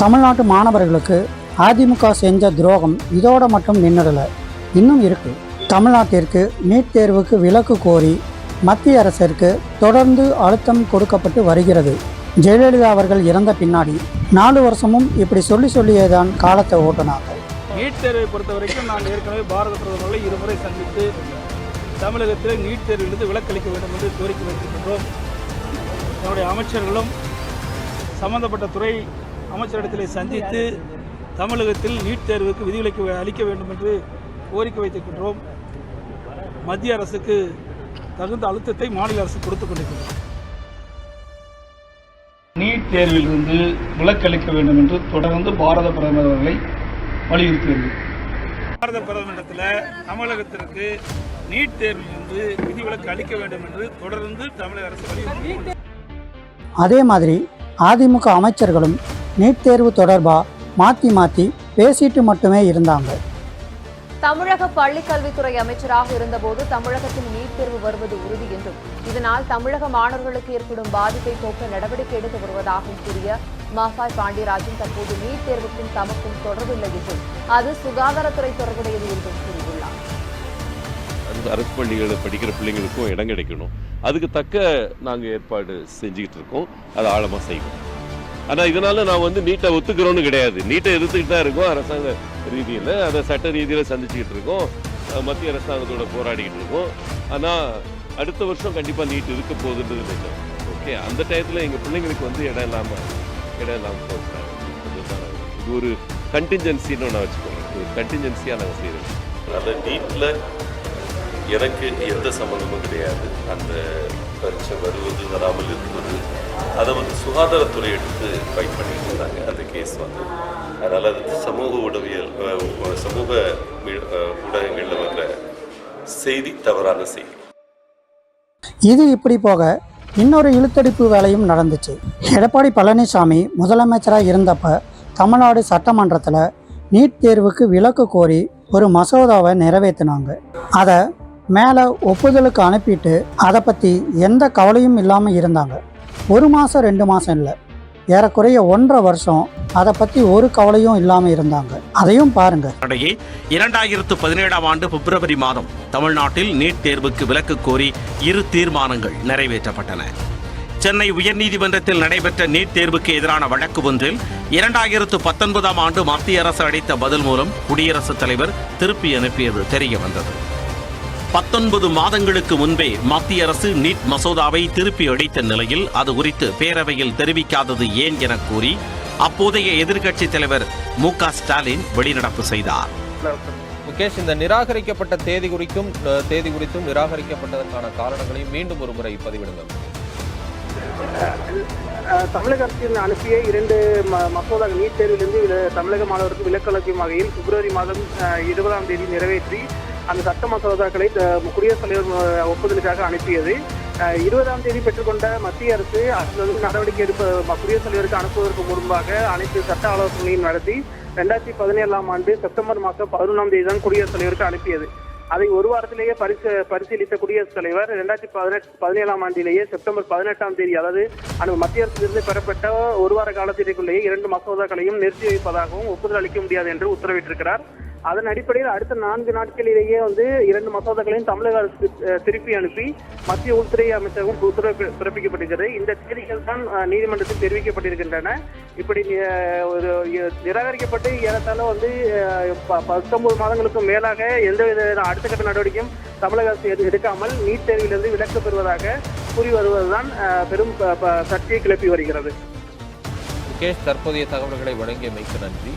தமிழ்நாட்டு மாணவர்களுக்கு அதிமுக செஞ்ச துரோகம் இதோட மட்டும் நின்றுடலை. இன்னும் இருக்கு. தமிழ்நாட்டிற்கு நீட் தேர்வுக்கு விலக்கு கோரி மத்திய அரசிற்கு தொடர்ந்து அழுத்தம் கொடுக்கப்பட்டு வருகிறது. ஜெயலலிதா அவர்கள் இறந்த பின்னாடி நாலு வருஷமும் இப்படி சொல்லி சொல்லியே தான் காலத்தை ஓட்டினாங்க. நீட் தேர்வை பொறுத்த வரைக்கும் நான் ஏற்கனவே பாரத பிரதமர்களை இருமுறை சந்தித்து தமிழகத்தில் நீட் தேர்விலிருந்து விலக்களிக்க வேண்டும் என்று கோரிக்கை வைத்திருக்கின்றோம். நம்முடைய அமைச்சர்களும் சம்பந்தப்பட்ட துறை அமைச்சரிடத்திலே சந்தித்து தமிழகத்தில் நீட் தேர்வுக்கு விதிவிலக்கு அளிக்க வேண்டும் என்று கோரிக்கை வைத்திருக்கின்றோம். மத்திய அரசுக்கு தகுந்த அழுத்தத்தை மாநில அரசு கொடுத்துக் கொண்டிருக்கிறது. நீட் தேர்விலிருந்து விலக்களிக்க வேண்டும் என்று தொடர்ந்து பாரத பிரதமர் அவர்களை வலியுறுத்தி வருகிறது பாரத பிரதமரிடத்தில் தமிழகத்திற்கு நீட் தேர்விலிருந்து விதிவிலக்கு அளிக்க வேண்டும் என்று தொடர்ந்து தமிழக அரசு வலியுறுத்தி அதே மாதிரி அதிமுக அமைச்சர்களும் நீட் தேர்வு தொடர்பாக மாற்றி மாற்றி பேசிட்டு மட்டுமே இருந்தாங்க. தமிழக பள்ளிக்கல்வித்துறை அமைச்சராக இருந்தபோது தமிழகத்தில் நீட் தேர்வு வருவது உறுதி என்றும் இதனால் தமிழக மாணவர்களுக்கு ஏற்படும் பாதிப்பை போக்க நடவடிக்கை எடுத்து வருவதாகவும் கூறிய மாஃபாய் பாண்டியராஜன் தற்போது நீட் தேர்வுக்கும் தமக்கும் தொடர்பில்லை என்றும் அது சுகாதாரத்துறை தொடர்புடையது என்றும் கூறியுள்ளார். அந்த அரசு பள்ளிகளில் படிக்கிற பிள்ளைங்களுக்கும் இடம் கிடைக்கணும். அதுக்கு தக்க நாங்கள் ஏற்பாடு செஞ்சுக்கிட்டு இருக்கோம். அதை ஆழமாக செய்வோம். ஆனால் இதனால நான் வந்து நீட்டை ஒத்துக்கிறோன்னு கிடையாது. நீட்டை எதிர்த்துக்கிட்டு தான் இருக்கோம். அரசாங்க ரீதியில் அதை சட்ட ரீதியில் சந்திச்சுக்கிட்டு இருக்கோம். மத்திய அரசாங்கத்தோட போராடிக்கிட்டு இருக்கோம். ஆனால் அடுத்த வருஷம் கண்டிப்பாக நீட் இருக்க போகுதுன்றது நிஜம் ஓகே அந்த டயத்தில் எங்கள் பிள்ளைங்களுக்கு வந்து இடம் இல்லாமல் இடம் இல்லாமல் போகிறாங்க இது ஒரு கண்டிஞ்சன்சின்னு நான் வச்சுக்கோங்க. ஒரு கண்டிஞ்சன்சியாக நாங்கள் செய்கிறோம் அந்த நீட்டில் எனக்கு எந்த சம்மந்தமும் கிடையாது. அந்த பரீட்சை வருவது வராமல் இருப்பது அதை வந்து சுகாதாரத்துறை எடுத்து ஃபைட் பண்ணிட்டு இருந்தாங்க. அந்த கேஸ் வந்து. அதனால் அது சமூக உடவியல் சமூக ஊடகங்களில் வர்ற செய்தி தவறான செய்தி. இது இப்படி போக இன்னொரு இழுத்தடிப்பு வேலையும் நடந்துச்சு. எடப்பாடி பழனிசாமி முதலமைச்சராக இருந்தப்ப தமிழ்நாடு சட்டமன்றத்தில் நீட் தேர்வுக்கு விலக்கு கோரி ஒரு மசோதாவை நிறைவேற்றினாங்க அதை மேலே ஒப்புதலுக்கு அனுப்பிட்டு அதை பற்றி எந்த கவலையும் இல்லாமல் இருந்தாங்க. ஒரு மாதம் ரெண்டு மாதம் இல்லை. ஏறக்குறைய ஒன்றரை வருஷம் அதை பற்றி ஒரு கவலையும் இல்லாமல் இருந்தாங்க. அதையும் பாருங்கள் இடையே இரண்டாயிரத்து பதினேழாம் ஆண்டு பிப்ரவரி மாதம் தமிழ்நாட்டில் நீட் தேர்வுக்கு விலக்கு கோரி இரு தீர்மானங்கள் நிறைவேற்றப்பட்டன. சென்னை உயர்நீதிமன்றத்தில் நடைபெற்ற நீட் தேர்வுக்கு எதிரான வழக்கு ஒன்றில் இரண்டாயிரத்து பத்தொன்பதாம் ஆண்டு மத்திய அரசு அளித்த பதில் மூலம் குடியரசுத் தலைவர் திருப்பி அனுப்பியது தெரிய வந்தது. பத்தொன்பது மாதங்களுக்கு முன்பே மத்திய அரசு நீட் மசோதாவை திருப்பி அளித்த நிலையில் அது குறித்து பேரவையில் தெரிவிக்காதது ஏன் என கூறி அப்போதைய எதிர்க்கட்சித் தலைவர் மு க ஸ்டாலின் வெளிநடப்பு செய்தார். முகேஷ் இந்த நிராகரிக்கப்பட்ட தேதி குறிக்கும் அஹ், தேதி குறித்தும் நிராகரிக்கப்பட்டதற்கான காரணங்களையும் மீண்டும் ஒரு முறை பதிவிடுங்க அஹ் தமிழக அரசின் அனுப்பிய இரண்டு மசோதா நீட் தேர்விலிருந்து வில- தமிழக மாணவருக்கு விலக்களிக்கும் வகையில் பிப்ரவரி மாதம் இருபதாம் தேதி நிறைவேற்றி அந்த சட்ட மசோதாக்களை குடியரசுத் தலைவர் ஒப்புதலுக்காக அனுப்பியது. இருபதாம் தேதி பெற்றுக்கொண்ட மத்திய அரசு அதில் நடவடிக்கை எடுப்ப ம- குடியரசுத் தலைவருக்கு அனுப்புவதற்கு முன்பாக அனைத்து சட்ட ஆலோசனையும் நடத்தி ரெண்டாயிரத்தி பதினேழாம் ஆண்டு செப்டம்பர் மாதம் பதினொன்றாம் தேதி தான் குடியரசுத் தலைவருக்கு அனுப்பியது. அதை ஒரு வாரத்திலேயே பரிசு பரிசீலித்த குடியரசுத் தலைவர் ரெண்டாயிரத்தி பதினெட்டு பதினேழாம் ஆண்டிலேயே செப்டம்பர் பதினெட்டாம் தேதி அதாவது அந்த மத்திய அரசிலிருந்து பெறப்பட்ட ஒரு வார காலத்திற்குள்ளேயே இரண்டு மசோதாக்களையும் நிறுத்தி வைப்பதாகவும் ஒப்புதல் அளிக்க முடியாது என்று உத்தரவிட்டிருக்கிறார். அதன் அடிப்படையில் அடுத்த நான்கு நாட்களிலேயே வந்து இரண்டு மசோதாக்களையும் தமிழக அரசு திருப்பி அனுப்பி மத்திய உள்துறை அமைச்சகம் உத்தரவு பிறப்பிக்கப்பட்டிருக்கிறது. இந்த தேதிகள் தான் நீதிமன்றத்தில் தெரிவிக்கப்பட்டிருக்கின்றன. இப்படி ஒரு நிராகரிக்கப்பட்டு ஏறத்தாழ வந்து ப- பத்தொன்பது மாதங்களுக்கு மேலாக எந்தவித அடுத்த கட்ட நடவடிக்கையும் தமிழக அரசு எது- எடுக்காமல் நீட் தேர்விலிருந்து விலக்கு பெறுவதாக கூறி வருவதுதான் பெரும் ப- ப- சர்ச்சையை கிளப்பி வருகிறது. முகேஷ் தற்போதைய தகவல்களை வழங்கியமைக்கு நன்றி.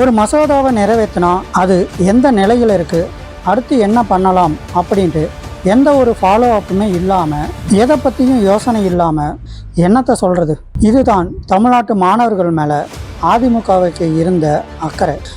ஒரு மசோதாவை நிறைவேற்றினா அது எந்த நிலையில் இருக்குது அடுத்து என்ன பண்ணலாம்? அப்படின்ட்டு எந்த ஒரு ஃபாலோ அப்புமே இல்லாமல் எதை பற்றியும் யோசனை இல்லாமல் என்னத்தை சொல்கிறது இதுதான் தமிழ்நாட்டு மாணவர்கள் மேலே அதிமுகவுக்கு இருந்த அக்கறை.